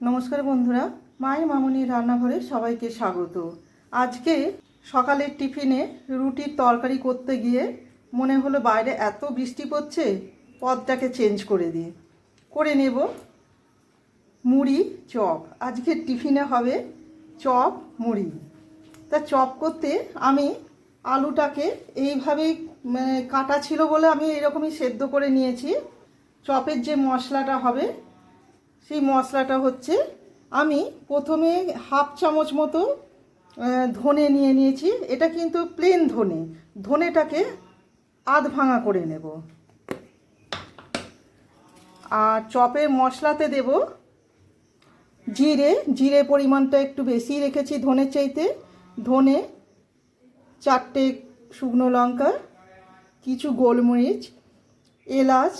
নমস্কার বন্ধুরা মায়ের মামনির রান্নাঘরে সবাইকে স্বাগত। আজকে সকালের টিফিনে রুটির তরকারি করতে গিয়ে মনে হলো বাইরে এত বৃষ্টি পড়ছে, পদটাকে চেঞ্জ করে দিই। করে নেব মুড়ি, চপ। আজকে টিফিনে হবে চপ, মুড়ি। তা চপ করতে আমি আলুটাকে এইভাবেই মানে কাটা ছিল বলে আমি এরকমই সেদ্ধ করে নিয়েছি। চপের যে মশলাটা হবে সেই মশলাটা হচ্ছে, আমি প্রথমে হাফ চামচ মতো ধনে নিয়ে নিয়েছি। এটা কিন্তু প্লেন ধনে। ধনেটাকে আধ ভাঙা করে নেব। আর চপের মশলাতে দেব জিরে। জিরে পরিমাণটা একটু বেশি রেখেছি ধনের চাইতে। ধনে চারটে শুকনো লঙ্কা, কিছু গোলমরিচ, এলাচ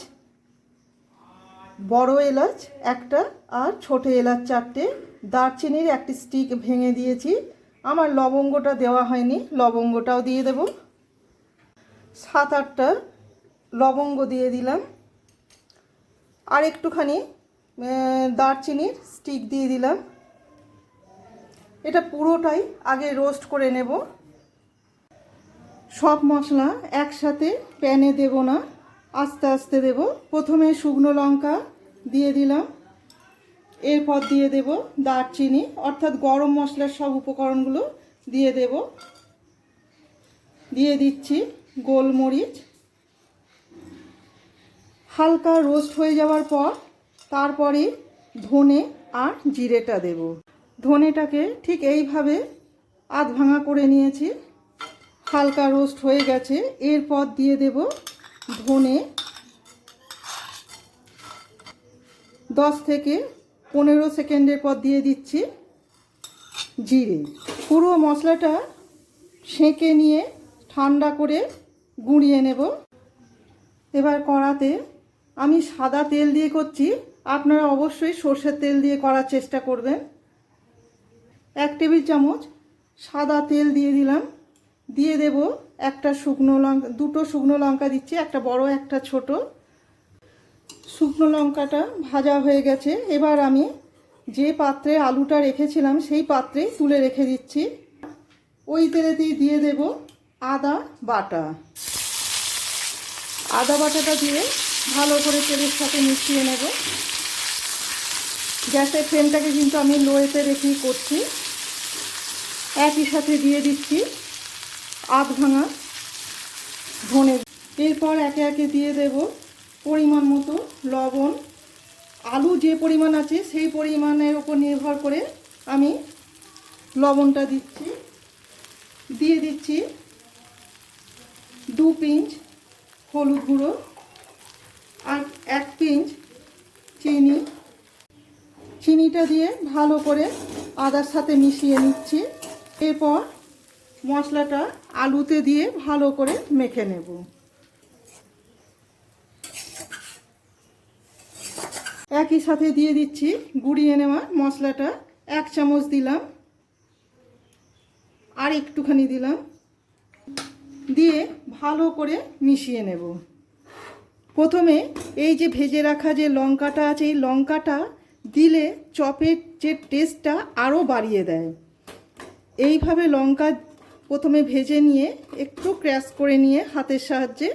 বড় এলাচ, একটা, আর ছোট এলাচ চারটে। দারচিনির একটি স্টিক ভেঙে দিয়েছি। আমার লবঙ্গটা দেওয়া হয়নি, লবঙ্গটাও দিয়ে দেব। সাত আটটা লবঙ্গ দিয়ে দিলাম। আর একটুখানি দারচিনির স্টিক দিয়ে দিলাম। এটা পুরোটাই আগে রোস্ট করে নেব। সব মশলা একসাথে প্যানে দেব না। আস্তে আস্তে দেব। প্রথমে শুকনো লঙ্কা দিয়ে দিলাম। এরপর দিয়ে দেব দারচিনি, অর্থাৎ গরম মশলার সব উপকরণগুলো দিয়ে দেব। দিয়ে দিচ্ছি গোলমরিচ। হালকা রোস্ট হয়ে যাওয়ার পর তারপরে ধনে আর জিরেটা দেব। ধনেটাকে ঠিক এইভাবে আধ ভাঙা করে নিয়েছি। হালকা রোস্ট হয়ে গেছে। এরপর দিয়ে দেব ধনে দশ থেকে পনেরো সেকেন্ডের পর দিয়ে দিচ্ছি জিরে। পুরো মশলাটা সেঁকে নিয়ে ঠান্ডা করে গুঁড়িয়ে নেব। এবার কড়াতে আমি সাদা তেল দিয়ে করছি। আপনারা অবশ্যই সর্ষের তেল দিয়ে করার চেষ্টা করবেন। এক টেবিল চামচ সাদা তেল দিয়ে দিলাম। দিয়ে দেব একটা শুকনো লঙ্কা, দুটো শুকনো লঙ্কা দিচ্ছি, একটা বড়, একটা ছোট। শুকনো লঙ্কাটা ভাজা হয়ে গেছে। এবার আমি যে পাত্রে আলুটা রেখেছিলাম, সেই পাত্রেই তুলে রেখে দিচ্ছি। ওই তেলেতেই দিয়ে দেব আদা বাটা। আদা বাটাটা দিয়ে ভালো করে তেলের সাথে মিশিয়ে নেব। গ্যাসের ফ্লেমটাকে কিন্তু আমি লোয়েতে রেখেই করছি। একই সাথে দিয়ে দিচ্ছি আধ ভাঙা ধনে। এরপর একে একে দিয়ে দেব পরিমাণ মতো লবণ। আলু যে পরিমাণ আছে সেই পরিমাণের ওপর নির্ভর করে আমি লবণটা দিচ্ছি। দিয়ে দিচ্ছি দু পিঞ্চ হলুদ গুঁড়ো আর এক পিঞ্চ চিনি। চিনিটা দিয়ে ভালো করে আদার সাথে মিশিয়ে নিচ্ছি। এরপর মশলাটা আলুতে দিয়ে ভালো করে মেখে নেব। একই সাথে দিয়ে দিচ্ছি, গুঁড়িয়ে নেওয়া মশলাটা এক চামচ দিলাম। আর একটুখানি দিলাম। দিয়ে ভালো করে মিশিয়ে নেব। প্রথমে এই যে ভেজে রাখা যে লঙ্কাটা আছে, এই লঙ্কাটা দিলে চপের যে টেস্টটা আরও বাড়িয়ে দেয়। এইভাবে লঙ্কা প্রথমে ভেজে নিয়ে একটু ক্র্যাশ করে নিয়ে হাতের সাহায্যে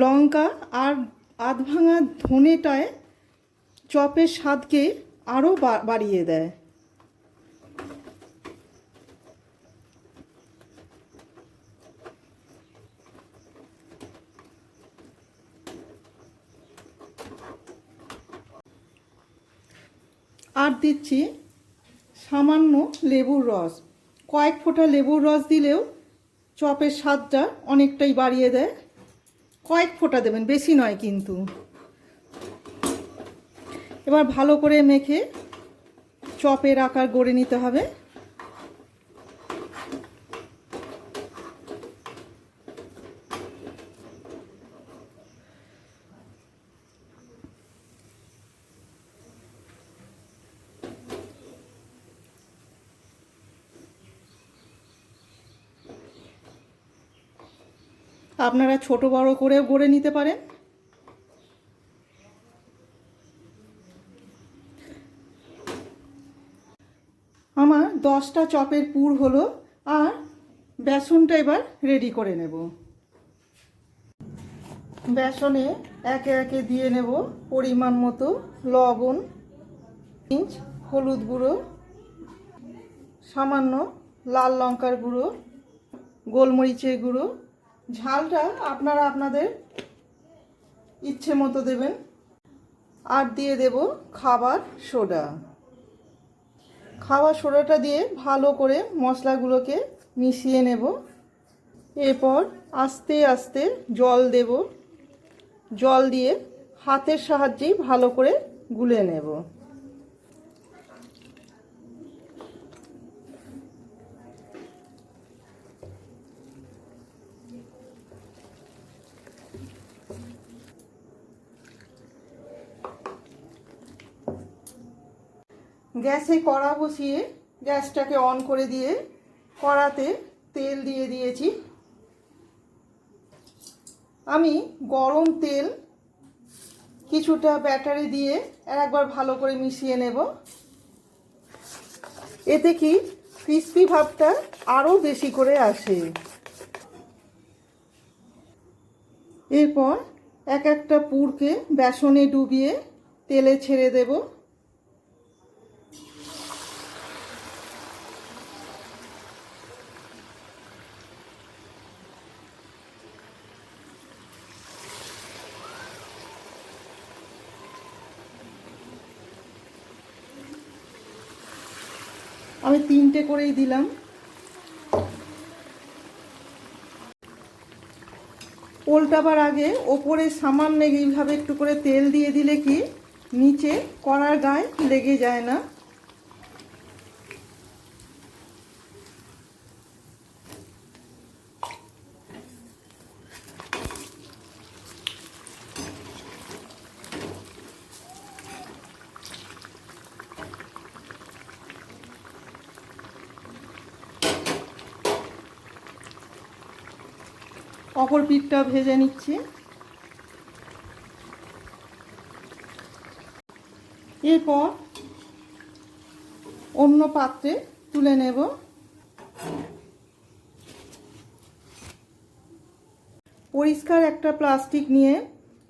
লঙ্কা আর আধ ভাঙা ধনেটায় চপের স্বাদকে আরও বাড়িয়ে দেয়। আর দিচ্ছি সামান্য লেবুর রস। কয়েক ফোঁটা লেবুর রস দিলেও চপের স্বাদটা অনেকটাই বাড়িয়ে দেয়। কয়েক ফোঁটা দেবেন, বেশি নয় কিন্তু। এবার ভালো করে মেখে চপের আকার গড়ে নিতে হবে। আপনারা ছোট বড় করেও গড়ে নিতে পারেন। আমার দশটা চপের পুর হলো, আর বেসনটা এবার রেডি করে নেব। বেসনে একে একে দিয়ে নেব পরিমাণ মতো লবণ, ইঞ্চ, হলুদ গুঁড়ো, সামান্য লাল লঙ্কার গুঁড়ো, গোলমরিচের গুঁড়ো ঝালটা আপনারা আপনাদের ইচ্ছে মতো দেবেন। আর দিয়ে দেব খাবার সোডা। খাবার সোডাটা দিয়ে ভালো করে মশলাগুলোকে মিশিয়ে নেব। এরপর আস্তে আস্তে জল দেব। জল দিয়ে হাতের সাহায্যেই ভালো করে গুলে নেব। গ্যাসে কড়া বসিয়ে গ্যাসটাকে অন করে দিয়ে কড়াতে তেল দিয়ে দিয়েছি। আমি গরম তেল কিছুটা ব্যাটারি দিয়ে একবার ভালো করে মিশিয়ে নেব। এতে কি ক্রিস্পি ভাবটা আরও বেশি করে আসে। এরপর এক একটা পুরকে বেসনে ডুবিয়ে তেলে ছেড়ে দেবো। আমি তিনটে করেই দিলাম। পোলটাবার আগে ওপরে সামান্য এইভাবে একটু করে তেল দিয়ে দিলে কি নিচে কড়ার গায়ে লেগে যায় না। অপর পিঠটা ভেজে নিচ্ছি। এরপর অন্য পাত্রে তুলে নেব। পরিষ্কার একটা প্লাস্টিক নিয়ে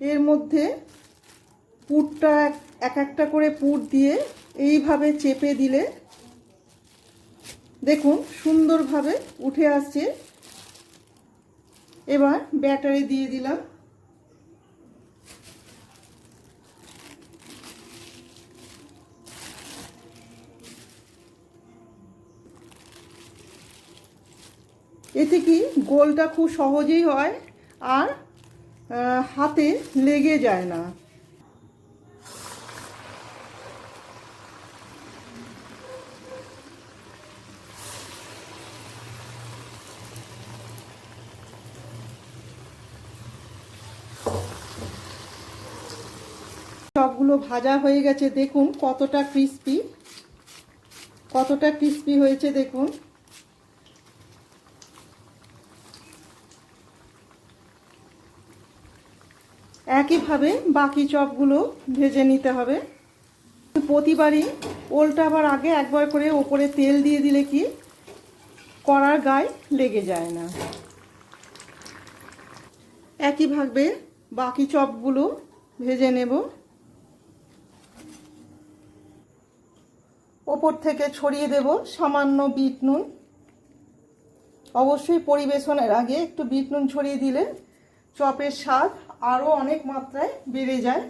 এর মধ্যে পুরটা এক একটা করে পুর দিয়ে এইভাবে চেপে দিলে দেখুন সুন্দরভাবে উঠে আসছে এবার ব্যাটারি দিয়ে দিলাম। এতে কি গোলটা খুব সহজেই হয় আর হাতে লেগে যায় না। সবগুলো ভাজা হয়ে গেছে, দেখুন কতটা ক্রিস্পি কতটা ক্রিস্পি হয়েছে, দেখুন। একইভাবে বাকি চপগুলো ভেজে নিতে হবে। প্রতিবারই ওলটা আবার আগে একবার করে ওপরে তেল দিয়ে দিলে কি কড়ার গায়ে লেগে যায় না। একইভাবে বাকি চপগুলো ভেজে নেব। ওপর থেকে ছড়িয়ে দেব সামান্য বিট নুন। অবশ্যই পরিবেশনের আগে একটু বিট নুন ছড়িয়ে দিলে চপের স্বাদ আরও অনেক মাত্রায় বেড়ে যায়।